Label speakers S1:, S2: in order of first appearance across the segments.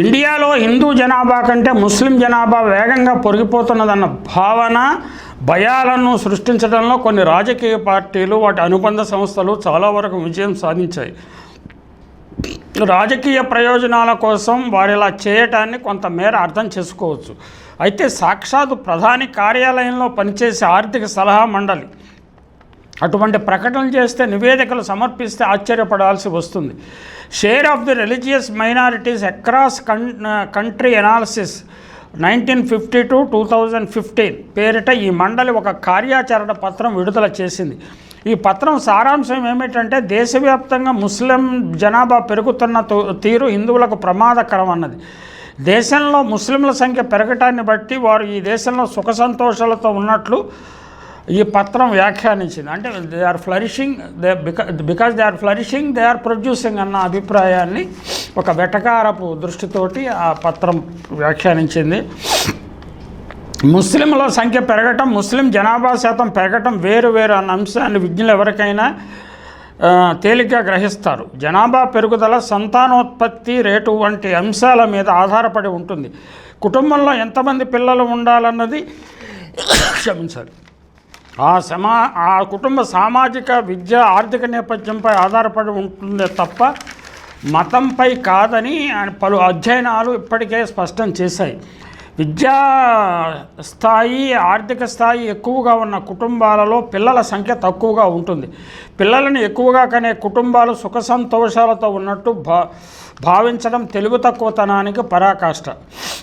S1: ఇండియాలో హిందూ జనాభా కంటే ముస్లిం జనాభా వేగంగా పొరిగిపోతున్నదన్న భావన భయాలను సృష్టించడంలో కొన్ని రాజకీయ పార్టీలు వాటి అనుబంధ సంస్థలు చాలా వరకు విజయం సాధించాయి. రాజకీయ ప్రయోజనాల కోసం వారిలా చేయటాన్ని కొంతమేర అర్థం చేసుకోవచ్చు. అయితే సాక్షాత్ ప్రధాని కార్యాలయంలో పనిచేసే ఆర్థిక సలహా మండలి అటువంటి ప్రకటన చేస్తే నివేదికలు సమర్పిస్తే ఆశ్చర్యపడాల్సి వస్తుంది. Share of the religious minorities across con country analysis nineteen fifty to two thousand fifteen పేరిట ఈ మండలి ఒక కార్యాచరణ పత్రం విడుదల చేసింది. ఈ పత్రం సారాంశం ఏమిటంటే దేశవ్యాప్తంగా ముస్లిం జనాభా పెరుగుతున్న తీరు హిందువులకు ప్రమాదకరం అన్నది. దేశంలో ముస్లింల సంఖ్య పెరగటాన్ని బట్టి వారు ఈ దేశంలో సుఖ సంతోషాలతో ఉన్నట్లు ఈ పత్రం వ్యాఖ్యానించింది. అంటే they are flourishing they because they are flourishing they are producing అన్న అభిప్రాయాన్ని ఒక వెటకారపు దృష్టితోటి ఆ పత్రం వ్యాఖ్యానించింది. ముస్లింల సంఖ్య పెరగటం ముస్లిం జనాభా శాతం పెరగటం వేరు వేరు అన్న అంశాన్ని విజ్ఞులు ఎవరికైనా తేలిగ్గా గ్రహిస్తారు. జనాభా పెరుగుదల సంతానోత్పత్తి రేటు వంటి అంశాల మీద ఆధారపడి ఉంటుంది. కుటుంబంలో ఎంతమంది పిల్లలు ఉండాలన్నది క్షమించాలి ఆ సమా ఆ కుటుంబ సామాజిక విద్య ఆర్థిక నేపథ్యంపై ఆధారపడి ఉంటుందే తప్ప మతంపై కాదని ఆయన పలు అధ్యయనాలు ఇప్పటికే స్పష్టం చేశాయి. విద్యా స్థాయి ఆర్థిక స్థాయి ఎక్కువగా ఉన్న కుటుంబాలలో పిల్లల సంఖ్య తక్కువగా ఉంటుంది. పిల్లలను ఎక్కువగా కనే కుటుంబాలు సుఖ సంతోషాలతో ఉన్నట్టు భా భావించడం తెలుగు తక్కువతనానికి పరాకాష్ట.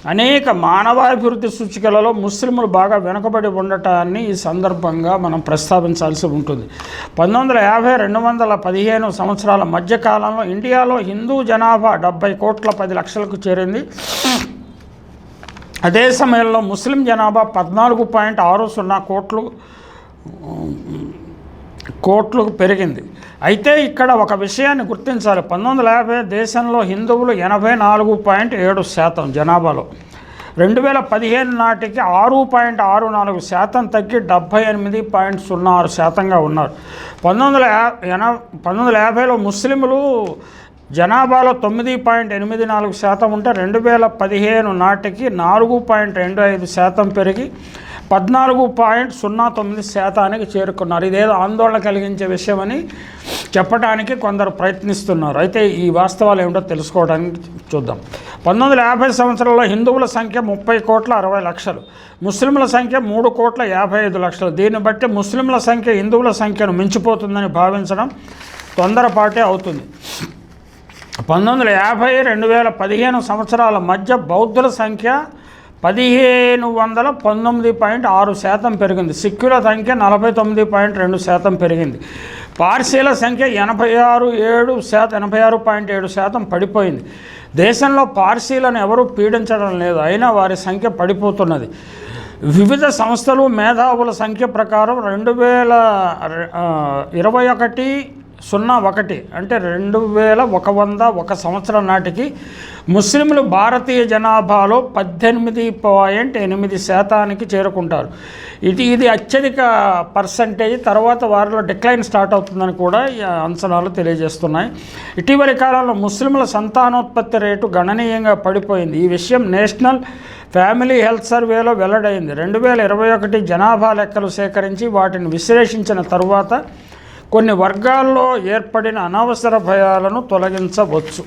S1: అనేక మానవాభివృద్ధి సూచికలలో ముస్లింలు బాగా వెనుకబడి ఉండటాన్ని ఈ సందర్భంగా మనం ప్రస్తావించాల్సి ఉంటుంది. పంతొమ్మిది వందల యాభై రెండు వందల పదిహేను సంవత్సరాల మధ్యకాలంలో ఇండియాలో హిందూ జనాభా డెబ్బై కోట్ల పది లక్షలకు చేరింది. అదే సమయంలో ముస్లిం జనాభా పద్నాలుగు పాయింట్ ఆరు సున్నా కోట్లు కోట్లు పెరిగింది. అయితే ఇక్కడ ఒక విషయాన్ని గుర్తించాలి. పంతొమ్మిది వందల యాభై దేశంలో హిందువులు ఎనభై నాలుగు పాయింట్ ఏడు శాతం జనాభాలో. రెండు వేల పదిహేను నాటికి ఆరు పాయింట్ ఆరు నాలుగు శాతం తగ్గి డెబ్భై ఎనిమిది పాయింట్ సున్నా ఆరు శాతంగా ఉన్నారు. పంతొమ్మిది వందల యా ఎన పంతొమ్మిది వందల యాభైలో ముస్లింలు జనాభాలో తొమ్మిది పాయింట్ ఎనిమిది నాలుగు శాతం ఉంటే రెండు వేల పదిహేను నాటికి నాలుగు పాయింట్ రెండు ఐదు శాతం పెరిగి పద్నాలుగు పాయింట్ సున్నా తొమ్మిది శాతానికి చేరుకున్నారు. ఇదేదో ఆందోళన కలిగించే విషయమని చెప్పడానికి కొందరు ప్రయత్నిస్తున్నారు. అయితే ఈ వాస్తవాలు ఏమిటో తెలుసుకోవడానికి చూద్దాం. పంతొమ్మిది వందల యాభై సంవత్సరాల్లో హిందువుల సంఖ్య ముప్పై కోట్ల అరవై లక్షలు. ముస్లింల సంఖ్య మూడు కోట్ల యాభై ఐదు లక్షలు. దీన్ని బట్టి ముస్లింల సంఖ్య హిందువుల సంఖ్యను మించిపోతుందని భావించడం తొందరపాటే అవుతుంది. పంతొమ్మిది వందల యాభై రెండు వేల పదిహేను సంవత్సరాల మధ్య బౌద్ధుల సంఖ్య పదిహేను వందల పంతొమ్మిది పాయింట్ ఆరు శాతం పెరిగింది. సిక్కుల సంఖ్య నలభై తొమ్మిది పాయింట్ రెండు శాతం పెరిగింది. పార్సీల సంఖ్య ఎనభై ఆరు ఏడు శాతం ఎనభై ఆరు పాయింట్ ఏడు శాతం పడిపోయింది. దేశంలో పార్సీలను ఎవరూ పీడించడం లేదు అయినా వారి సంఖ్య పడిపోతున్నది. వివిధ సంస్థలు మేధావుల సంఖ్య ప్రకారం రెండు వేల ఇరవై ఒకటి సున్నా ఒకటి అంటే రెండు వేల ఒక వంద ఒక సంవత్సరం నాటికి ముస్లింలు భారతీయ జనాభాలో పద్దెనిమిది పాయింట్ ఎనిమిది శాతానికి చేరుకుంటారు. ఇది ఇది అత్యధిక పర్సంటేజ్ తర్వాత వారిలో డిక్లైన్ స్టార్ట్ అవుతుందని కూడా ఈ అంచనాలు తెలియజేస్తున్నాయి. ఇటీవలి కాలంలో ముస్లింల సంతానోత్పత్తి రేటు గణనీయంగా పడిపోయింది. ఈ విషయం నేషనల్ ఫ్యామిలీ హెల్త్ సర్వేలో వెల్లడైంది. రెండు వేల ఇరవై ఒకటి జనాభా లెక్కలు సేకరించి వాటిని విశ్లేషించిన తరువాత కొన్ని వర్గాల్లో ఏర్పడిన అనవసర భయాలను తొలగించవచ్చు.